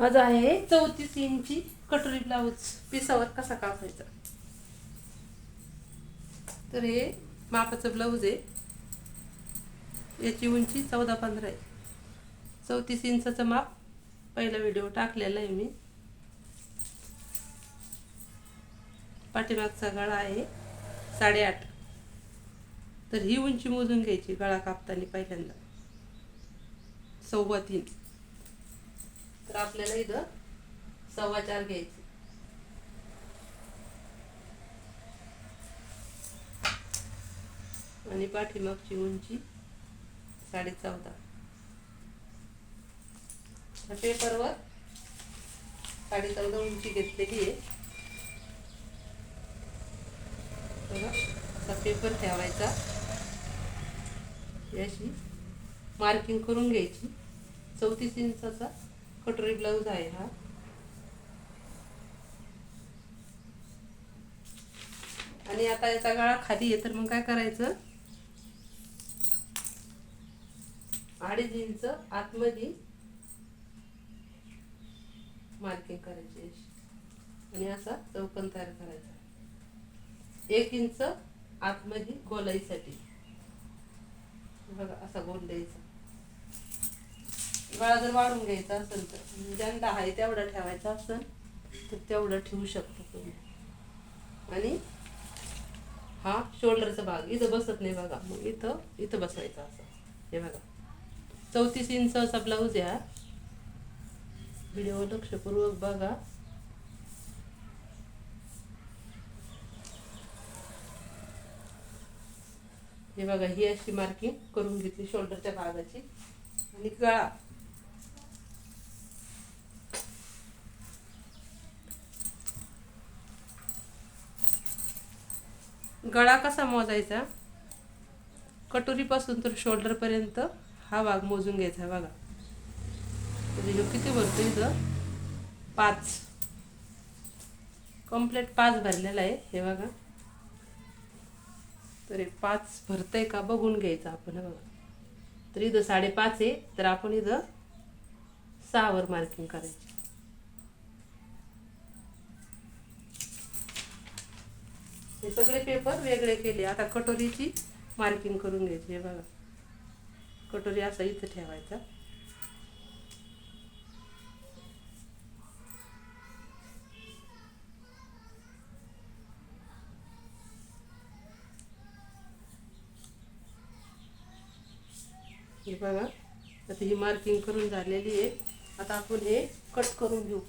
आज आहे चौतीस इंची कटोरी ब्लाऊज. पिसावर कसा कापायचा? तर हे मापाचं ब्लाऊज आहे. याची उंची चौदा पंधरा आहे. चौतीस इंचाचं माप पहिला व्हिडिओ टाकलेला आहे मी. पाठीमागचा गळा आहे साडेआठ. तर ही उंची मोजून घ्यायची गळा कापताना पहिल्यांदा. सव्वा तीन. तर आपल्याला इथं सव्वा चार घ्यायचे. आणि पाठीमागची उंची साडे चौदा. पेपरवर साडे चौदा उंची घेतलेली आहे. बघा पेपर ठेवायचा. याशी मार्किंग करून घ्यायची. चौतीस इंचाचा कटोरी ब्लाऊज आहे हा. आणि आता याचा गळा खाली आहे तर मग काय करायचं? अडीच इंच आतमध्ये मार्किंग करायची. आणि असा चौकन तयार करायचा. एक इंच आतमध्ये गोलाईसाठी. बघा असा गोल द्यायचा. गळा जर वाढून घ्यायचा असेल तर म्हणजे ज्यांना आहे तेवढा ठेवायचा असेल तर तेवढं ठेवू शकतो तुम्ही. आणि हा शोल्डरचा भाग इथं बसत नाही बघा. मग इथं इथं बसवायचा असं. हे बघा. चौतीस इंच असा ब्लाऊज आहे व्हिडिओ लक्षपूर्वक बघा. हे बघा ही अशी मार्किंग करून घेतली शोल्डरच्या भागाची. आणि गळा. गळा कसा मोजायचा? कटोरीपासून तर शोल्डरपर्यंत हा भाग मोजून घ्यायचा बघा. म्हणजे ह्यो किती भरतो इथं? पाच. कंप्लीट पाच भरलेला आहे हे बघा. तर हे पाच भरतंय का बघून घ्यायचं आपण बघा. तर इथं साडेपाच आहे तर आपण इथं सहावर मार्किंग करायची. हे सगळे पेपर वेगळे केले. आता कटोरीची मार्किंग करून घ्यायची. हे बघा. कटोरी असा इथं ठेवायचा. हे बघा. आता ही मार्किंग करून झालेली आहे. आता आपण हे कट करून घेऊ.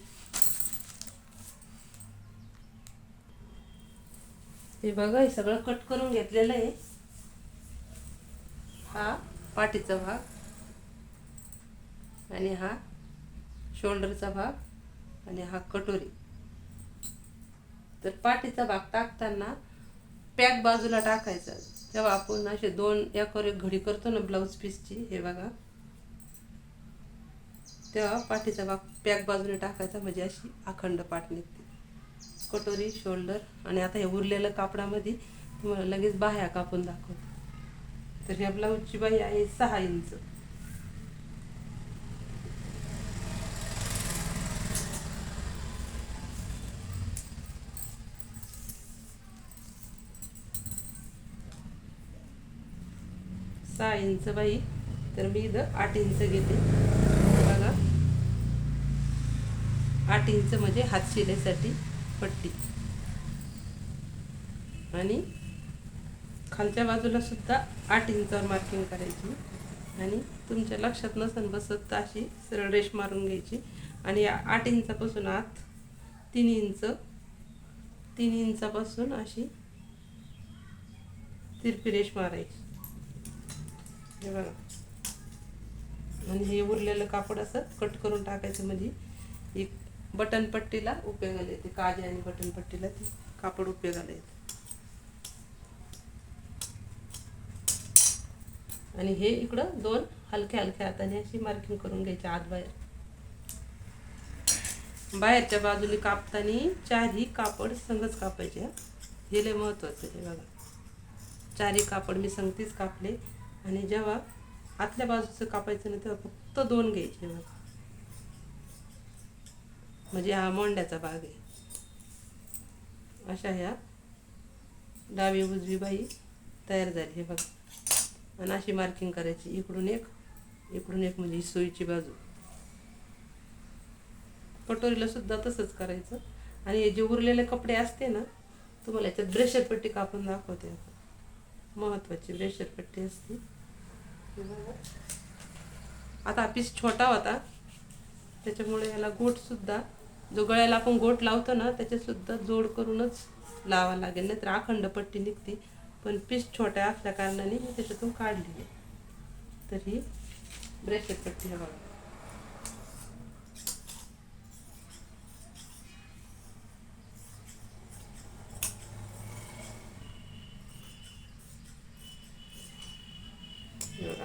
हे बघा हे सगळं कट करून घेतलेलं आहे. हा पाठीचा भाग आणि हा शोल्डरचा भाग आणि हा कटोरी. तर पाठीचा भाग टाकताना पॅक बाजूला टाकायचा. तेव्हा आपण असे दोन याकर एक घडी करतो ना ब्लाऊज पीसची हे बघा. तेव्हा पाठीचा भाग पॅक बाजूने टाकायचा म्हणजे अशी अखंड पाठ निघते. कटोरी शोल्डर आणि आता हे उरलेलं कापडामध्ये तुम्हाला लगेच बाह्या कापून दाखवतो. तर ह्या ब्लाऊजची बाई आहे सहा इंच. सहा इंच बाई तर मी इथं आठ इंच घेते. बघा. आठ इंच म्हणजे हात शिलेसाठी. पट्टी. आणि खालच्या बाजूला सुद्धा आठ इंचावर मार्किंग करायची. आणि तुमच्या लक्षात नसन बसत तर अशी सरळ रेष मारून घ्यायची. आणि आठ इंचापासून आत तीन इंच तीन इंचापासून अशी तिरपी रेष मारायची. हे बघा. आणि हे उरलेलं कापड असं कट करून टाकायचं म्हणजे एक बटन पट्टीला उपयोगाला येते काजे आणि बटन पट्टीला ते कापड उपयोगाला येते आणि हे इकडं दोन हलक्या हलक्या हाताने अशी मार्किंग करून घ्यायची आत बाहेर. बाहेरच्या बाजूने कापताना चारही कापड संगच कापायचे हे. लय महत्वाचं आहे बघा. चारही कापड मी संगतीच कापले आणि जेव्हा आतल्या बाजूचं कापायचं ना तेव्हा फक्त दोन घ्यायचे बघा. म्हणजे हा मोंड्याचा भाग आहे. अशा ह्या डावी उजवी बाई तयार झाली हे बघा. आणि अशी मार्किंग करायची. इकडून एक इकडून एक म्हणजे ही सोयीची बाजू. कटोरीला सुद्धा तसंच करायचं. आणि हे जे उरलेले कपडे असते ना तुम्हाला याच्यात ब्रेशर पट्टी कापून दाखवते आता. महत्वाची ब्रेशर पट्टी असते. आता हा पीस छोटा होता. त्याच्यामुळे याला गोटसुद्धा जो गळ्याला आपण गोट लावतो ना त्याच्यासुद्धा जोड करूनच लावा लागेल नाहीतर अखंड पट्टी निघते. पण पीस छोट्या असल्या कारणाने मी त्याच्यातून काढली आहे. तर ही ब्रेसलेट पट्टी आहे बघा.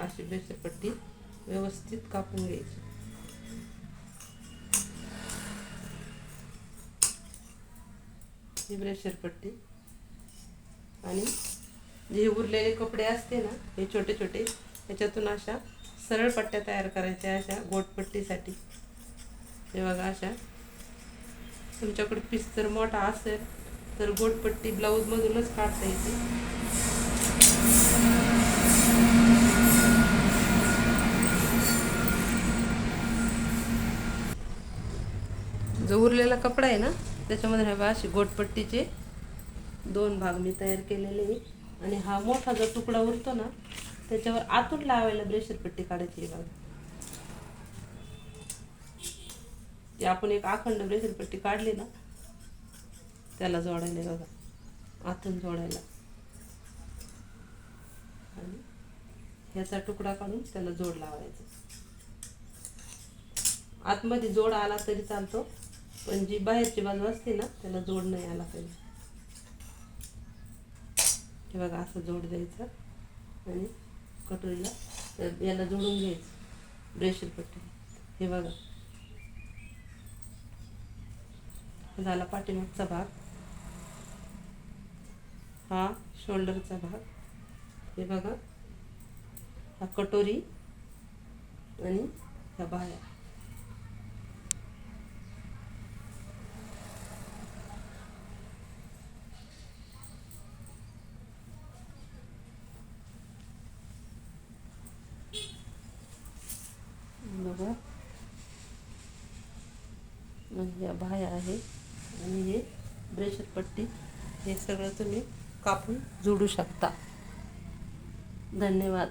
अशी ब्रेशर पट्टी व्यवस्थित कापून घ्यायची. ही ब्रेशर पट्टी. आणि जे उरलेले कपडे असते ना हे छोटे छोटे त्याच्यातून अशा सरळ पट्ट्या तयार करायच्या अशा गोटपट्टीसाठी हे बघा अशा. तुमच्याकडे पीस जर मोठा असेल तर गोटपट्टी ब्लाऊजमधूनच काढता येते. जो उरलेला कपडा आहे ना त्याच्यामध्ये हे बघा अशी गोटपट्टीचे दोन भाग मी तयार केलेले आहे. आणि हा मोठा जो तुकडा उरतो ना त्याच्यावर आतून लावायला ब्रेशर पट्टी काढायची आहे बघा. ते आपण एक अखंड ब्रेशर पट्टी काढली ना त्याला जोडायला बघा. आतून जोडायला. आणि ह्याचा तुकडा काढून त्याला जोड लावायचा. आतमध्ये जोड आला तरी चालतो. पण जी बाहेरची बाजू असते ना त्याला जोड नाही आला पाहिजे. हे बघा असं जोड द्यायचा आणि कटोरीला याला जोडून घ्यायचं ब्रेशर पट्टी हे बघा. झाला पाठीमागचा भाग. हा शोल्डरचा भाग. हे बघा. हा कटोरी आणि ह्या बाया. बघा. आणि या आहे. आणि हे ब्रेशर पट्टी. हे सगळं तुम्ही कापून जोडू शकता. धन्यवाद.